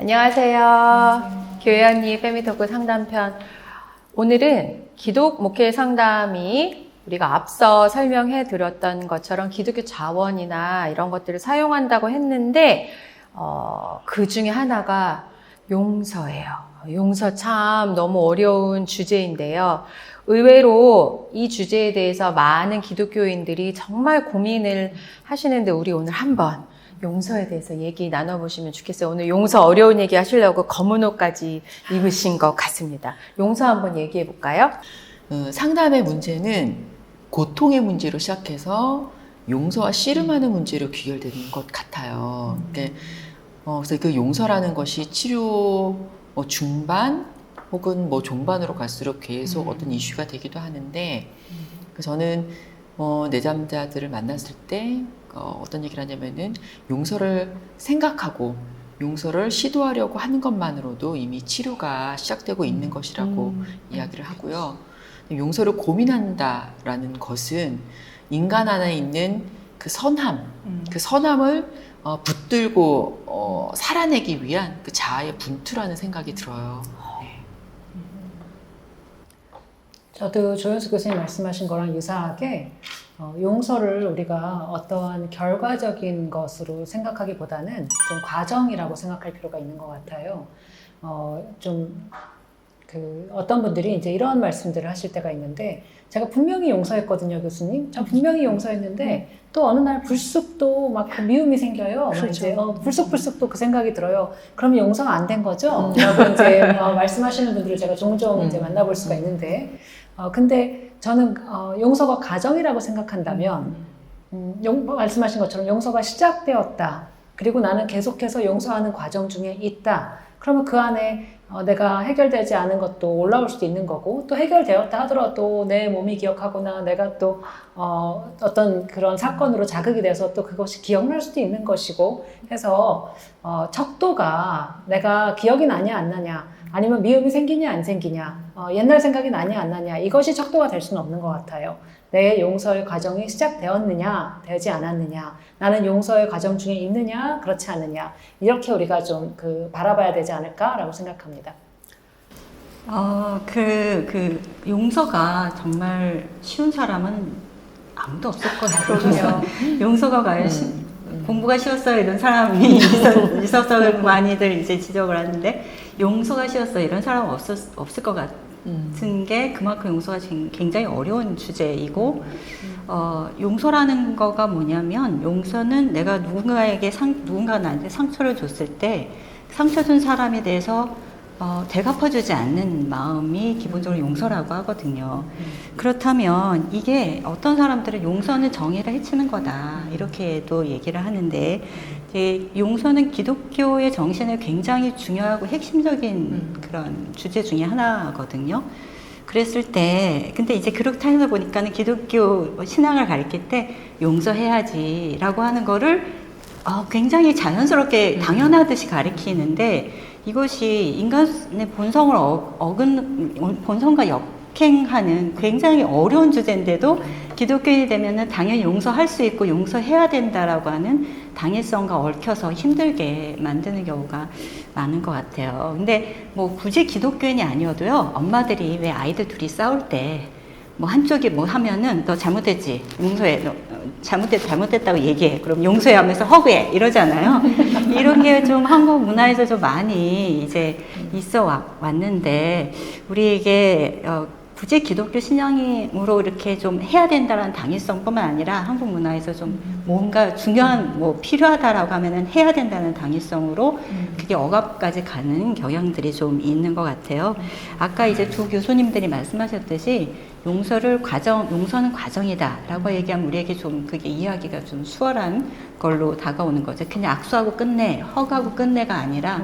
안녕하세요. 교회 언니 페미토크 상담편. 오늘은 기독 목회 상담이 우리가 앞서 설명해 드렸던 것처럼 기독교 자원이나 이런 것들을 사용한다고 했는데, 어, 그 중에 하나가 용서예요. 용서 참 너무 어려운 주제인데요. 의외로 이 주제에 대해서 많은 기독교인들이 정말 고민을 하시는데 우리 오늘 한번 용서에 대해서 얘기 나눠보시면 좋겠어요. 오늘 용서 어려운 얘기 하시려고 검은 옷까지 입으신 것 같습니다. 용서 한번 얘기해 볼까요? 어, 상담의 문제는 고통의 문제로 시작해서 용서와 씨름하는 문제로 귀결되는 것 같아요. 그러니까, 어, 그래서 그 용서라는 것이 치료 뭐 중반 혹은 뭐 종반으로 갈수록 계속 음. 어떤 이슈가 되기도 하는데 그 저는 어, 내담자들을 만났을 때 어, 어떤 얘기를 하냐면은 용서를 생각하고 용서를 시도하려고 하는 것만으로도 이미 치료가 시작되고 있는 것이라고 음. 이야기를 하고요. 용서를 고민한다라는 것은 인간 안에 있는 그 선함, 음. 그 선함을 어, 붙들고 어, 살아내기 위한 그 자아의 분투라는 생각이 들어요. 네. 저도 조현수 교수님 말씀하신 거랑 유사하게 어, 용서를 우리가 어떠한 결과적인 것으로 생각하기보다는 좀 과정이라고 생각할 필요가 있는 것 같아요. 어, 좀, 그, 어떤 분들이 이제 이런 말씀들을 하실 때가 있는데, 제가 분명히 용서했거든요, 교수님. 저 분명히 용서했는데, 또 어느 날 불쑥 또막그 미움이 생겨요. 막 그렇죠. 이제 어, 불쑥불쑥 또그 생각이 들어요. 그러면 용서가 안 된 거죠? 라고 이제 어, 말씀하시는 분들을 제가 종종 이제 음. 만나볼 수가 있는데, 어, 근데 저는 어, 용서가 과정이라고 생각한다면 음, 용, 말씀하신 것처럼 용서가 시작되었다. 그리고 나는 계속해서 용서하는 과정 중에 있다. 그러면 그 안에 어, 내가 해결되지 않은 것도 올라올 수도 있는 거고 또 해결되었다 하더라도 내 몸이 기억하거나 내가 또 어, 어떤 그런 사건으로 자극이 돼서 또 그것이 기억날 수도 있는 것이고 해서 어, 척도가 내가 기억이 나냐 안 나냐 아니면 미움이 생기냐 안 생기냐 어, 옛날 생각이 나냐 안 나냐 이것이 척도가 될 수는 없는 것 같아요. 내 용서의 과정이 시작되었느냐 되지 않았느냐 나는 용서의 과정 중에 있느냐 그렇지 않느냐 이렇게 우리가 좀 그 바라봐야 되지 않을까라고 생각합니다. 어, 그, 그, 용서가 정말 쉬운 사람은 아무도 없을 거예요. 용서가 과연 시- 공부가 쉬웠어요? 이런 사람이 있었- 있어서 많이들 이제 지적을 하는데 용서가 쉬웠어요? 이런 사람은 없었, 없을 것 같 은 게 그만큼 용서가 굉장히 어려운 주제이고 어, 용서라는 거가 뭐냐면 용서는 내가 누군가에게 상, 누군가 나한테 상처를 줬을 때 상처 준 사람에 대해서 어, 되갚아주지 않는 마음이 기본적으로 용서라고 하거든요. 그렇다면 이게 어떤 사람들은 용서는 정의를 해치는 거다 이렇게도 얘기를 하는데 용서는 기독교의 정신에 굉장히 중요하고 핵심적인 그런 주제 중에 하나거든요. 그랬을 때, 근데 이제 그렇게 하다 보니까는 기독교 신앙을 가르칠 때 용서해야지라고 하는 거를 어, 굉장히 자연스럽게 당연하듯이 가르치는데 이것이 인간의 본성을 어, 어근, 본성과 역행하는 굉장히 어려운 주제인데도 기독교인이 되면은 당연히 용서할 수 있고 용서해야 된다라고 하는 당위성과 얽혀서 힘들게 만드는 경우가 많은 것 같아요. 근데 뭐 굳이 기독교인이 아니어도요, 엄마들이 왜 아이들 둘이 싸울 때 뭐 한쪽이 뭐 하면은 너 잘못했지 용서해 잘못됐 잘못됐다고 얘기해. 그럼 용서해 하면서 허그해. 이러잖아요. 이런 게 좀 한국 문화에서 좀 많이 이제 있어 왔, 왔는데 우리에게 어, 굳이 기독교 신앙으로 이렇게 좀 해야 된다는 당위성뿐만 아니라 한국 문화에서 좀 뭔가 중요한 뭐 필요하다라고 하면은 해야 된다는 당위성으로 그게 억압까지 가는 경향들이 좀 있는 것 같아요. 아까 이제 두 교수님들이 말씀하셨듯이 용서를 과정, 용서는 과정이다라고 얘기하면 우리에게 좀 그게 이해하기가 좀 수월한 걸로 다가오는 거죠. 그냥 악수하고 끝내, 허가하고 끝내가 아니라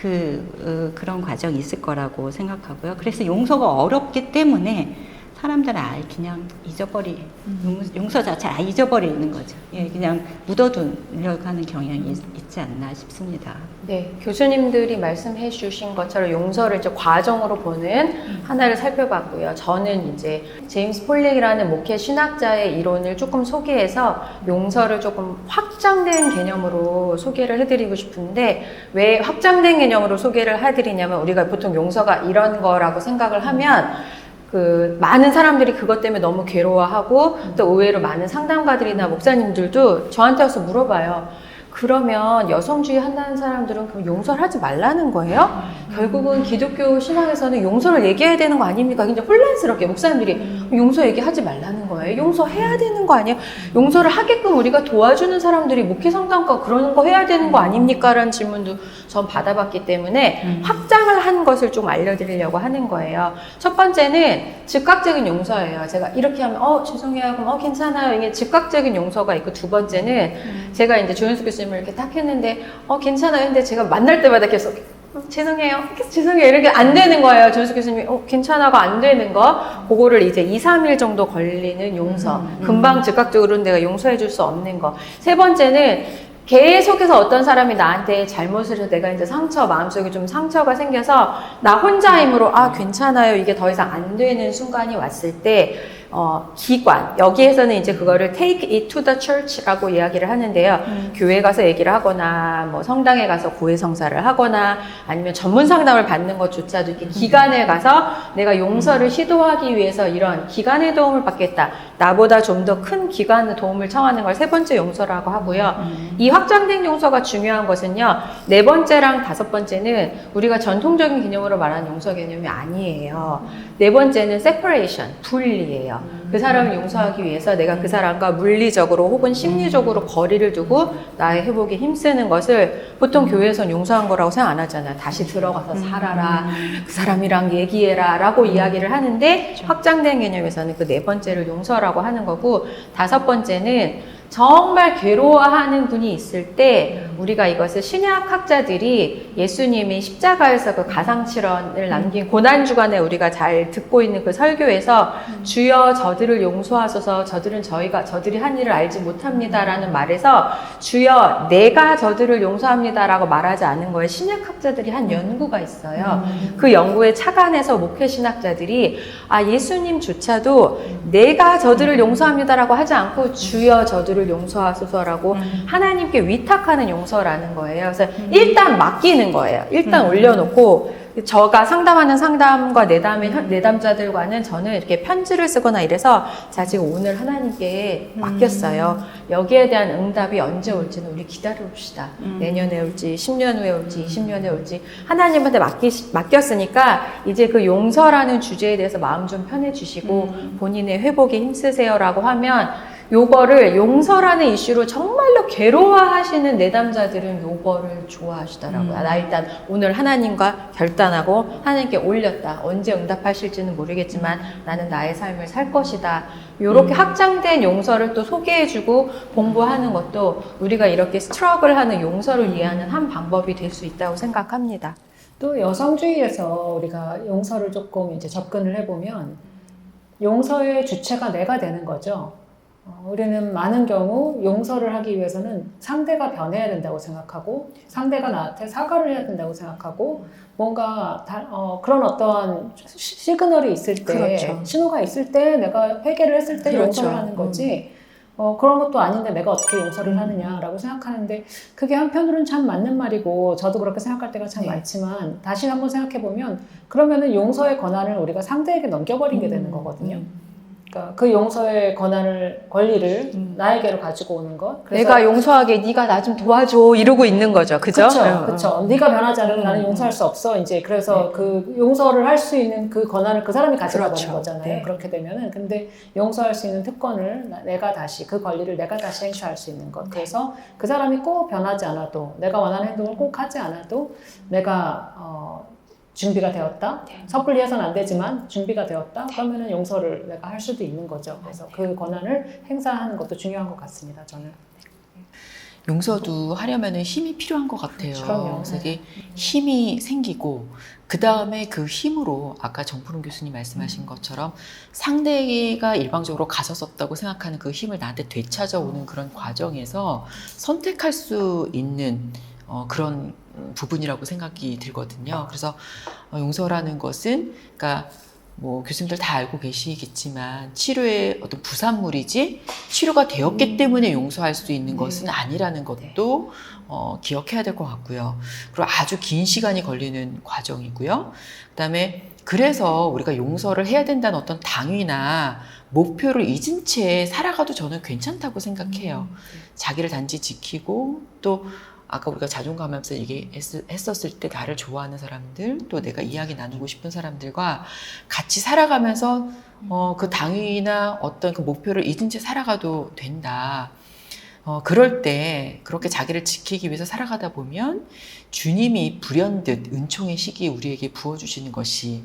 그 어, 그런 과정이 있을 거라고 생각하고요. 그래서 용서가 어렵기 때문에 사람들은 아예 그냥 잊어버리 용- 용서 자체를 아예 잊어버리는 거죠. 예, 그냥 묻어두려고 하는 경향이 있, 있지 않나 싶습니다. 네, 교수님들이 말씀해 주신 것처럼 용서를 이제 과정으로 보는 하나를 살펴봤고요. 저는 이제 제임스 폴릭이라는 목회 신학자의 이론을 조금 소개해서 용서를 조금 확장된 개념으로 소개를 해드리고 싶은데 왜 확장된 개념으로 소개를 해드리냐면 우리가 보통 용서가 이런 거라고 생각을 하면 그 많은 사람들이 그것 때문에 너무 괴로워하고 또 의외로 많은 상담가들이나 목사님들도 저한테 와서 물어봐요. 그러면 여성주의 한다는 사람들은 그럼 용서를 하지 말라는 거예요? 결국은 기독교 신학에서는 용서를 얘기해야 되는 거 아닙니까? 굉장히 혼란스럽게 목사님들이 용서 얘기하지 말라는 거예요. 용서해야 되는 거 아니에요? 용서를 하게끔 우리가 도와주는 사람들이 목회 상담가 그러는 거 해야 되는 거 아닙니까? 라는 질문도 전 받아봤기 때문에 확장을 한 것을 좀 알려드리려고 하는 거예요. 첫 번째는 즉각적인 용서예요. 제가 이렇게 하면 어 죄송해요. 그럼 어 괜찮아요. 이게 즉각적인 용서가 있고 두 번째는 제가 이제 조현수 교수님을 이렇게 딱 했는데 어 괜찮아요. 근데 제가 만날 때마다 계속 어, 죄송해요. 죄송해요. 이렇게 안 되는 거예요. 조현수 교수님이 어 괜찮아가 안 되는 거 그거를 이제 2, 3일 정도 걸리는 용서. 금방 즉각적으로 내가 용서해 줄 수 없는 거. 세 번째는 계속해서 어떤 사람이 나한테 잘못을 해서 내가 이제 상처, 마음속에 좀 상처가 생겨서 나 혼자 힘으로 아, 괜찮아요. 이게 더 이상 안 되는 순간이 왔을 때, 어, 기관. 여기에서는 이제 그거를 take it to the church라고 이야기를 하는데요. 교회 가서 얘기를 하거나, 뭐 성당에 가서 고해 성사를 하거나, 아니면 전문 상담을 받는 것조차도 이렇게 기관에 가서 내가 용서를 시도하기 위해서 이런 기관의 도움을 받겠다. 나보다 좀 더 큰 기관의 도움을 청하는 걸 세 번째 용서라고 하고요. 이 확장된 용서가 중요한 것은요, 네 번째랑 다섯 번째는 우리가 전통적인 개념으로 말하는 용서 개념이 아니에요. 네 번째는 separation, 분리예요. 그 사람을 용서하기 위해서 내가 그 사람과 물리적으로 혹은 심리적으로 거리를 두고 나의 회복에 힘쓰는 것을 보통 교회에선 용서한 거라고 생각 안 하잖아요. 다시 들어가서 살아라, 그 사람이랑 얘기해라 라고 이야기를 하는데 확장된 개념에서는 그 네 번째를 용서라고 하는 거고 다섯 번째는 정말 괴로워하는 분이 있을 때 우리가 이것을 신약 학자들이 예수님이 십자가에서 그 가상칠언을 남긴 고난 주간에 우리가 잘 듣고 있는 그 설교에서 주여 저들을 용서하소서 저들은 저희가 저들이 한 일을 알지 못합니다라는 말에서 주여 내가 저들을 용서합니다라고 말하지 않은 거에 신약 학자들이 한 연구가 있어요. 그 연구에 착안해서 목회 신학자들이 아 예수님조차도 내가 저들을 용서합니다라고 하지 않고 주여 저들을 용서하소서라고 하나님께 위탁하는 용서라는 거예요. 그래서 일단 맡기는 거예요. 일단 올려놓고 저가 상담하는 상담과 내담의 현- 내담자들과는 저는 이렇게 편지를 쓰거나 이래서 자 지금 오늘 하나님께 맡겼어요. 여기에 대한 응답이 언제 올지는 우리 기다려 봅시다. 내년에 올지, 10년 후에 올지, 20년에 올지 하나님한테 맡기, 맡겼으니까 이제 그 용서라는 주제에 대해서 마음 좀 편해주시고 본인의 회복에 힘쓰세요라고 하면 요거를 용서라는 이슈로 정말로 괴로워하시는 내담자들은 요거를 좋아하시더라고요. 나 일단 오늘 하나님과 결단하고 하나님께 올렸다. 언제 응답하실지는 모르겠지만 나는 나의 삶을 살 것이다. 요렇게 확장된 용서를 또 소개해주고 공부하는 것도 우리가 이렇게 스트럭을 하는 용서를 이해하는 한 방법이 될 수 있다고 생각합니다. 또 여성주의에서 우리가 용서를 조금 이제 접근을 해보면 용서의 주체가 내가 되는 거죠. 어, 우리는 많은 경우 용서를 하기 위해서는 상대가 변해야 된다고 생각하고 상대가 나한테 사과를 해야 된다고 생각하고 뭔가 다- 어, 그런 어떠한 시- 시그널이 있을 때 그렇죠. 신호가 있을 때 내가 회개를 했을 때 그렇죠. 용서를 하는 거지 어, 그런 것도 아닌데 내가 어떻게 용서를 음. 하느냐라고 생각하는데 그게 한편으로는 참 맞는 말이고 저도 그렇게 생각할 때가 참 네. 많지만 다시 한번 생각해 보면 그러면은 용서의 권한을 우리가 상대에게 넘겨버리게 되는 거거든요. 그러니까 그 용서의 권한을 권리를 음. 나에게로 가지고 오는 것. 내가 용서하게 네가 나 좀 도와줘 이러고 있는 거죠. 그죠? 그렇죠. 그렇죠. 네가 변하지 않으면 음, 나는 음. 용서할 수 없어. 이제 그래서 그 용서를 할 수 있는 그 권한을 그 사람이 가져가는 그렇죠. 거잖아요. 네. 그렇게 되면은 근데 용서할 수 있는 특권을 나- 내가 다시 그 권리를 내가 다시 행사할 수 있는 것. 그래서 그 사람이 꼭 변하지 않아도 내가 원하는 행동을 꼭 하지 않아도 내가 어, 준비가 되었다. 네. 섣불리 해서는 안 되지만 준비가 되었다. 그러면은 용서를 내가 할 수도 있는 거죠. 그래서 그 권한을 행사하는 것도 중요한 것 같습니다. 저는. 용서도 하려면은 힘이 필요한 것 같아요. 그럼요. 그래서 이게 힘이 생기고 그 다음에 그 힘으로 아까 정푸른 교수님 말씀하신 것처럼 상대가 일방적으로 가졌었다고 생각하는 그 힘을 나한테 되찾아오는 그런 과정에서 선택할 수 있는 어, 그런 부분이라고 생각이 들거든요. 그래서 어, 용서라는 것은 그러니까 뭐 교수님들 다 알고 계시겠지만 치료의 어떤 부산물이지 치료가 되었기 때문에 용서할 수 있는 것은 아니라는 것도 어, 기억해야 될 것 같고요. 그리고 아주 긴 시간이 걸리는 과정이고요. 그다음에 그래서 우리가 용서를 해야 된다는 어떤 당위나 목표를 잊은 채 살아가도 저는 괜찮다고 생각해요. 자기를 단지 지키고 또 아까 우리가 자존감 하면서 얘기했었을 때 나를 좋아하는 사람들 또 내가 이야기 나누고 싶은 사람들과 같이 살아가면서 어, 그 당위나 어떤 그 목표를 잊은 채 살아가도 된다. 어, 그럴 때 그렇게 자기를 지키기 위해서 살아가다 보면 주님이 불현듯 은총의 시기 우리에게 부어주시는 것이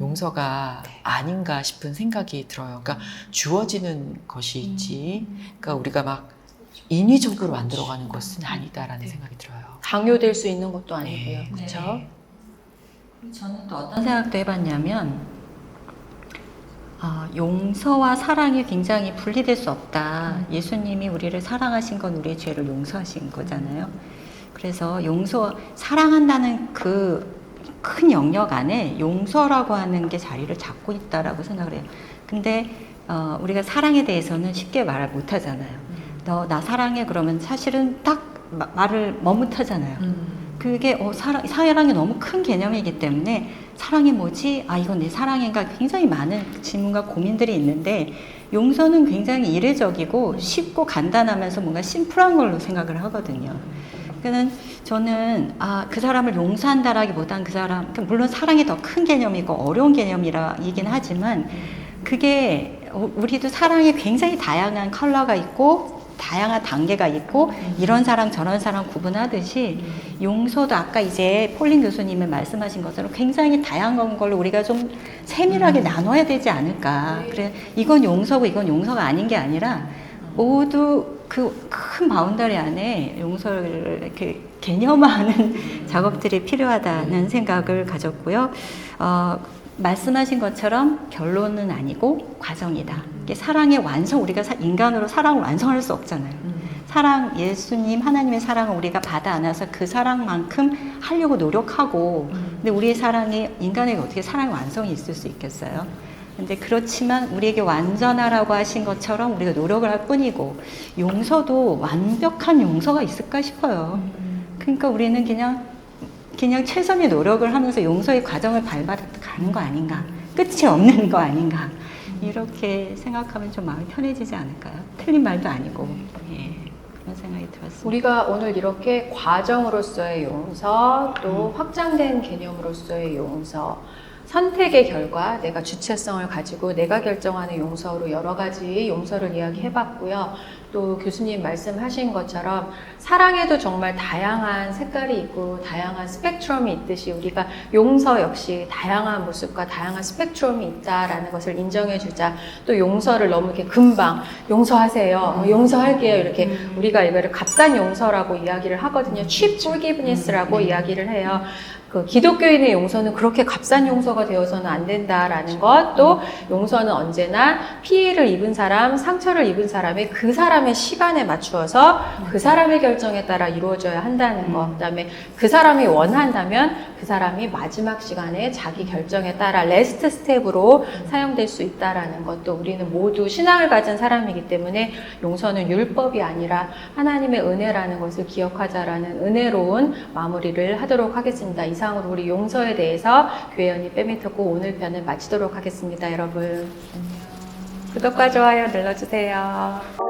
용서가 아닌가 싶은 생각이 들어요. 그러니까 주어지는 것이 있지. 그러니까 우리가 막 인위적으로 만들어가는 것은 아니다라는 생각이 들어요. 강요될 수 있는 것도 아니고요. 네. 그렇죠? 저는 또 어떤 생각도 해봤냐면 아, 용서와 사랑이 굉장히 분리될 수 없다. 예수님이 우리를 사랑하신 건 우리의 죄를 용서하신 거잖아요. 그래서 용서 사랑한다는 그 큰 영역 안에 용서라고 하는 게 자리를 잡고 있다라고 생각을 해요. 근데 어, 우리가 사랑에 대해서는 쉽게 말을 못 하잖아요. 너 나 사랑해 그러면 사실은 딱 마- 말을 머뭇하잖아요. 그게 어, 사랑, 사랑이 너무 큰 개념이기 때문에 사랑이 뭐지? 아 이건 내 사랑인가? 굉장히 많은 질문과 고민들이 있는데 용서는 굉장히 이례적이고 쉽고 간단하면서 뭔가 심플한 걸로 생각을 하거든요. 그는 저는 아 그 사람을 용서한다라기보단 그 사람 그러니까 물론 사랑이 더 큰 개념이고 어려운 개념이라이긴 하지만 그게 어, 우리도 사랑에 굉장히 다양한 컬러가 있고 다양한 단계가 있고 이런 사랑 저런 사랑 구분하듯이 용서도 아까 이제 폴린 교수님이 말씀하신 것처럼 굉장히 다양한 걸로 우리가 좀 세밀하게 나눠야 되지 않을까. 그래 이건 용서고 이건 용서가 아닌 게 아니라 모두 그 큰 바운더리 안에 용서를 이렇게 개념화하는 작업들이 필요하다는 생각을 가졌고요. 어, 말씀하신 것처럼 결론은 아니고 과정이다. 사랑의 완성, 우리가 사- 인간으로 사랑을 완성할 수 없잖아요. 사랑, 예수님, 하나님의 사랑을 우리가 받아 안아서 그 사랑만큼 하려고 노력하고, 근데 우리의 사랑이, 인간에게 어떻게 사랑의 완성이 있을 수 있겠어요? 근데 그렇지만 우리에게 완전하라고 하신 것처럼 우리가 노력을 할 뿐이고, 용서도 완벽한 용서가 있을까 싶어요. 그러니까 우리는 그냥 그냥 최선의 노력을 하면서 용서의 과정을 밟아가는 거 아닌가 끝이 없는 거 아닌가 이렇게 생각하면 좀 마음이 편해지지 않을까요? 틀린 말도 아니고 예, 그런 생각이 들었습니다. 우리가 오늘 이렇게 과정으로서의 용서 또 확장된 개념으로서의 용서 선택의 결과 내가 주체성을 가지고 내가 결정하는 용서로 여러 가지 용서를 이야기해봤고요. 또 교수님 말씀하신 것처럼 사랑에도 정말 다양한 색깔이 있고 다양한 스펙트럼이 있듯이 우리가 용서 역시 다양한 모습과 다양한 스펙트럼이 있다라는 것을 인정해 주자. 또 용서를 너무 이렇게 금방 용서하세요. 어, 용서할게요. 이렇게 우리가 이거를 값싼 용서라고 이야기를 하거든요. cheap forgiveness라고 이야기를 해요. 그 기독교인의 용서는 그렇게 값싼 용서가 되어서는 안 된다라는 것, 또 용서는 언제나 피해를 입은 사람, 상처를 입은 사람의 그 사람의 시간에 맞추어서 그 사람의 결정에 따라 이루어져야 한다는 것, 그 다음에 그 사람이 원한다면 그 사람이 마지막 시간에 자기 결정에 따라 레스트 스텝으로 사용될 수 있다라는 것도 우리는 모두 신앙을 가진 사람이기 때문에 용서는 율법이 아니라 하나님의 은혜라는 것을 기억하자라는 은혜로운 마무리를 하도록 하겠습니다. 이상으로 우리 용서에 대해서 교회연이 빼미터고 오늘 편을 마치도록 하겠습니다, 여러분. 구독과 좋아요 눌러주세요.